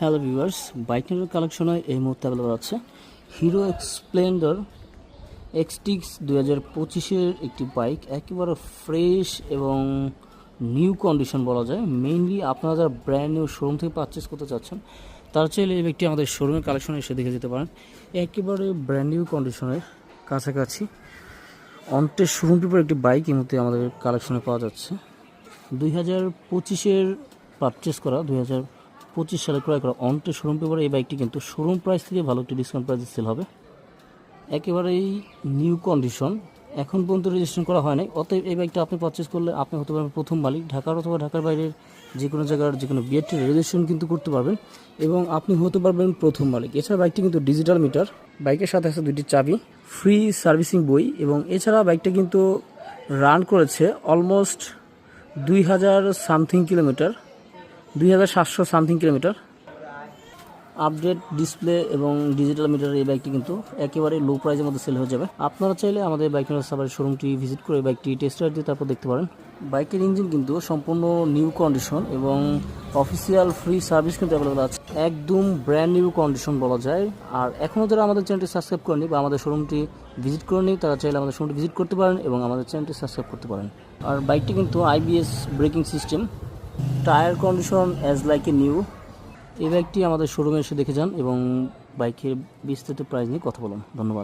Hello viewers bike বাইকের কালেকশনে এই মুহূর্তে অ্যাভেলেবল আছে হিরো এক্সপ্লেন্ডার এক্সটিক্স দু হাজার পঁচিশের একটি বাইক একেবারে ফ্রেশ এবং নিউ কন্ডিশন বলা যায়। মেইনলি আপনারা যারা ব্র্যান্ড নিউ শোরুম থেকে পারচেস করতে চাচ্ছেন, তার চাইলে এই ব্যক্তি আমাদের শোরুমের কালেকশনে এসে দেখে যেতে পারেন। একেবারে ব্র্যান্ড নিউ কন্ডিশনের কাছাকাছি অন্টের শোরুম পেপার একটি বাইক এই মুহূর্তে আমাদের কালেকশনে পাওয়া যাচ্ছে। দুই হাজার পঁচিশের পারচেস করা, দুই হাজার পঁচিশ সালে ক্রয় করা অন্টে শোরুম পেপারে এই বাইকটি কিন্তু শোরুম প্রাইস থেকে ভালো একটি ডিসকাউন্ট প্রাইসে সেল হবে। একেবারেই নিউ কন্ডিশন এখন পর্যন্ত রেজিস্ট্রেশন করা হয় নাই। অতএব এই বাইকটা আপনি পারচেস করলে আপনি হতে পারবেন প্রথম মালিক। ঢাকার অথবা ঢাকার বাইরের যে কোনো জায়গার যে কোনো বিএটি রেজিস্ট্রেশন কিন্তু করতে পারবেন। এবং আপনি হতে পারবেন প্রথম মালিক। এছাড়া বাইকটি কিন্তু ডিজিটাল মিটার বাইকের সাথে আছে দুইটি চাবি। ফ্রি সার্ভিসিং বই। এবং এছাড়া বাইকটা কিন্তু রান করেছে অলমোস্ট দুই হাজার সামথিং কিলোমিটার দুই হাজার সাতশো সামথিং কিলোমিটার। আপডেট ডিসপ্লে এবং ডিজিটাল মিটার এই বাইকটি কিন্তু একেবারে লো প্রাইজের মধ্যে সেল হয়ে যাবে। আপনারা চাইলে আমাদের বাইক সাবার শোরুমটি ভিজিট করে বাইকটি টেস্ট রাইড দিয়ে তারপর দেখতে পারেন। বাইকের ইঞ্জিন কিন্তু সম্পূর্ণ নিউ কন্ডিশন এবং অফিসিয়াল ফ্রি সার্ভিস কিন্তু অ্যাভেলেবেল আছে। একদম ব্র্যান্ড নিউ কন্ডিশন বলা যায়। আর এখনও যারা আমাদের চ্যানেলটি সাবস্ক্রাইব করেনি বা আমাদের শোরুমটি ভিজিট করেনি তারা চাইলে আমাদের শোরুমটি ভিজিট করতে পারেন এবং আমাদের চ্যানেলটি সাবস্ক্রাইব করতে পারেন। আর বাইকটি কিন্তু IBS braking system tyre condition as like a new এই বাইকটি আমাদের শোরুমে এসে দেখে যান এবং বাইকের বিস্তৃত প্রাইস নিয়ে কথা বলুন। ধন্যবাদ।